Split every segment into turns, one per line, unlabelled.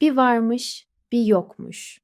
Bir varmış, bir yokmuş.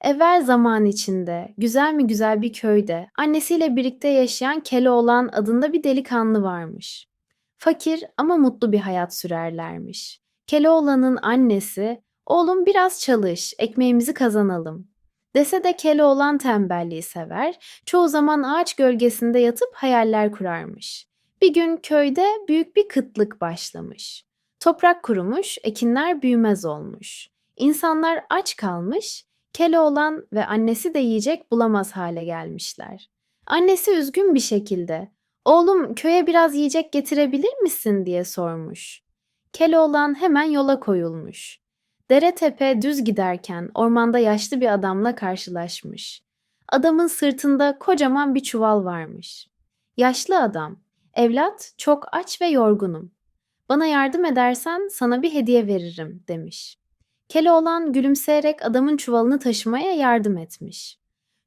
Evvel zaman içinde, güzel mi güzel bir köyde, annesiyle birlikte yaşayan Keloğlan adında bir delikanlı varmış. Fakir ama mutlu bir hayat sürerlermiş. Keloğlan'ın annesi, oğlum biraz çalış, ekmeğimizi kazanalım. Dese de Keloğlan tembelliği sever, çoğu zaman ağaç gölgesinde yatıp hayaller kurarmış. Bir gün köyde büyük bir kıtlık başlamış. Toprak kurumuş, ekinler büyümez olmuş. İnsanlar aç kalmış, Keloğlan ve annesi de yiyecek bulamaz hale gelmişler. Annesi üzgün bir şekilde, "Oğlum köye biraz yiyecek getirebilir misin?" diye sormuş. Keloğlan hemen yola koyulmuş. Dere tepe düz giderken ormanda yaşlı bir adamla karşılaşmış. Adamın sırtında kocaman bir çuval varmış. Yaşlı adam, "Evlat, çok aç ve yorgunum. Bana yardım edersen sana bir hediye veririm." demiş. Keloğlan gülümseyerek adamın çuvalını taşımaya yardım etmiş.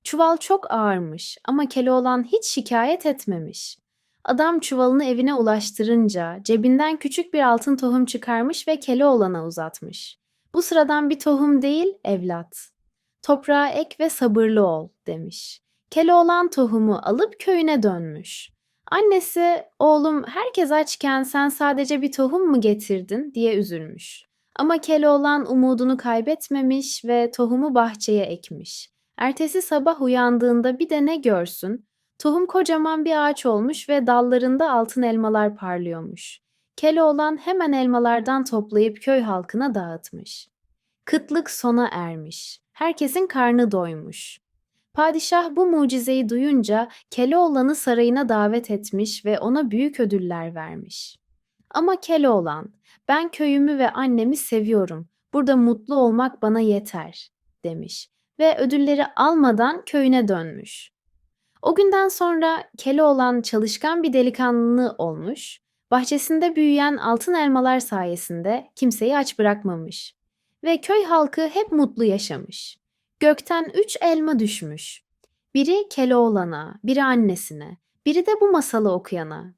Çuval çok ağırmış ama Keloğlan hiç şikayet etmemiş. Adam çuvalını evine ulaştırınca cebinden küçük bir altın tohum çıkarmış ve Keloğlan'a uzatmış. Bu sıradan bir tohum değil, evlat. Toprağa ek ve sabırlı ol demiş. Keloğlan tohumu alıp köyüne dönmüş. Annesi, oğlum herkes açken sen sadece bir tohum mu getirdin diye üzülmüş. Ama Keloğlan umudunu kaybetmemiş ve tohumu bahçeye ekmiş. Ertesi sabah uyandığında bir de ne görsün? Tohum kocaman bir ağaç olmuş ve dallarında altın elmalar parlıyormuş. Keloğlan hemen elmalardan toplayıp köy halkına dağıtmış. Kıtlık sona ermiş. Herkesin karnı doymuş. Padişah bu mucizeyi duyunca Keloğlan'ı sarayına davet etmiş ve ona büyük ödüller vermiş. Ama Keloğlan, ben köyümü ve annemi seviyorum. Burada mutlu olmak bana yeter, demiş ve ödülleri almadan köyüne dönmüş. O günden sonra Keloğlan çalışkan bir delikanlı olmuş, bahçesinde büyüyen altın elmalar sayesinde kimseyi aç bırakmamış ve köy halkı hep mutlu yaşamış. Gökten üç elma düşmüş. Biri Keloğlan'a, biri annesine, biri de bu masalı okuyana.